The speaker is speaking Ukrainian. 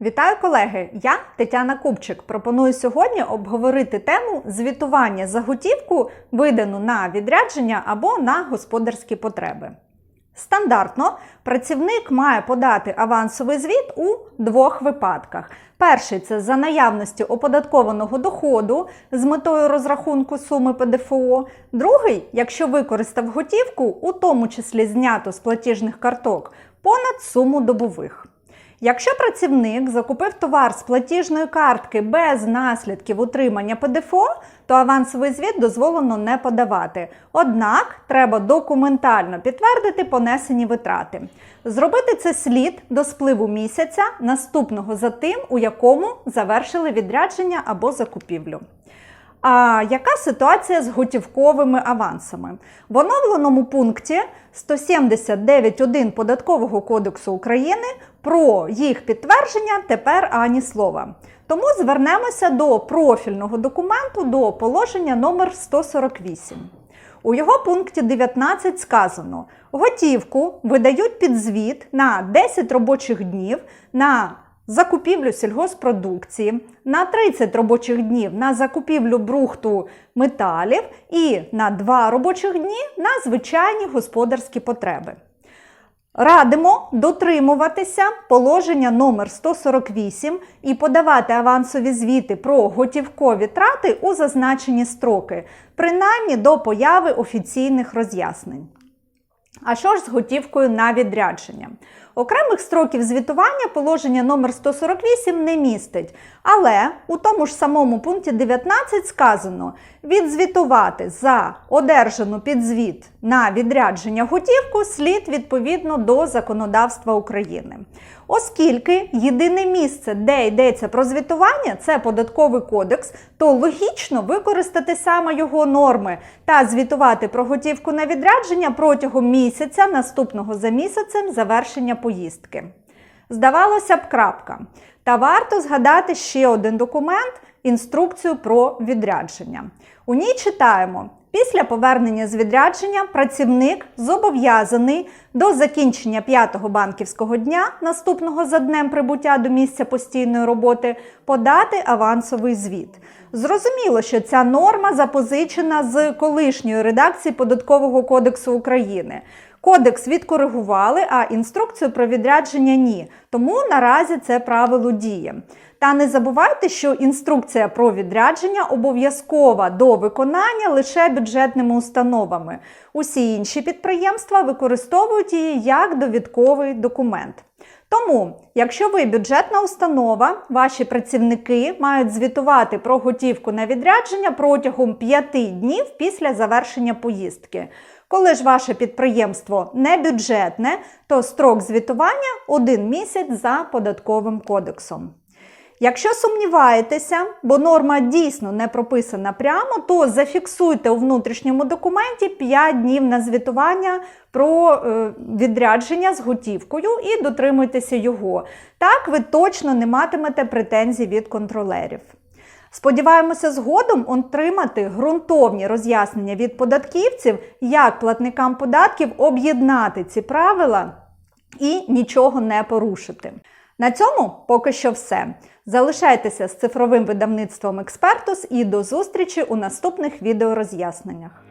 Вітаю колеги! Я Тетяна Купчик. Пропоную сьогодні обговорити тему звітування за готівку, видану на відрядження або на господарські потреби. Стандартно працівник має подати авансовий звіт у двох випадках. Перший це за наявності оподаткованого доходу з метою розрахунку суми ПДФО. Другий, якщо використав готівку, у тому числі знято з платіжних карток, понад суму добових. Якщо працівник закупив товар з платіжної картки без наслідків утримання ПДФО, то авансовий звіт дозволено не подавати. Однак треба документально підтвердити понесені витрати. Зробити це слід до спливу місяця, наступного за тим, у якому завершили відрядження або закупівлю. А яка ситуація з готівковими авансами? В оновленому пункті 179.1 Податкового кодексу України про їх підтвердження тепер ані слова. Тому звернемося до профільного документу до положення номер 148. У його пункті 19 сказано: готівку видають під звіт на 10 робочих днів на закупівлю сільгоспродукції, на 30 робочих днів на закупівлю брухту металів і на 2 робочих дні на звичайні господарські потреби. Радимо дотримуватися положення номер 148 і подавати авансові звіти про готівкові трати у зазначені строки, принаймні до появи офіційних роз'яснень. А що ж з готівкою на відрядження? Окремих строків звітування положення номер 148 не містить, але у тому ж самому пункті 19 сказано відзвітувати за одержану підзвіт на відрядження готівку слід відповідно до законодавства України. Оскільки єдине місце, де йдеться про звітування, це податковий кодекс, то логічно використати саме його норми та звітувати про готівку на відрядження протягом місяця, наступного за місяцем завершення поїздки. Здавалося б, крапка. Та варто згадати ще один документ інструкцію про відрядження. У ній читаємо. Після повернення з відрядження працівник зобов'язаний до закінчення п'ятого банківського дня, наступного за днем прибуття до місця постійної роботи, подати авансовий звіт. Зрозуміло, що ця норма запозичена з колишньої редакції Податкового кодексу України. Кодекс відкоригували, а інструкцію про відрядження ні. Тому наразі це правило діє. Та не забувайте, що інструкція про відрядження обов'язкова до виконання лише бюджетними установами. Усі інші підприємства використовують її як довідковий документ. Тому, якщо ви бюджетна установа, ваші працівники мають звітувати про готівку на відрядження протягом 5 днів після завершення поїздки. Коли ж ваше підприємство не бюджетне, то строк звітування 1 місяць за податковим кодексом. Якщо сумніваєтеся, бо норма дійсно не прописана прямо, то зафіксуйте у внутрішньому документі 5 днів на звітування про е, відрядження з готівкою і дотримуйтеся його. Так ви точно не матимете претензій від контролерів. Сподіваємося, згодом отримати ґрунтовні роз'яснення від податківців, як платникам податків об'єднати ці правила і нічого не порушити. На цьому поки що все. Залишайтеся з цифровим видавництвом Експертус і до зустрічі у наступних відеороз'ясненнях.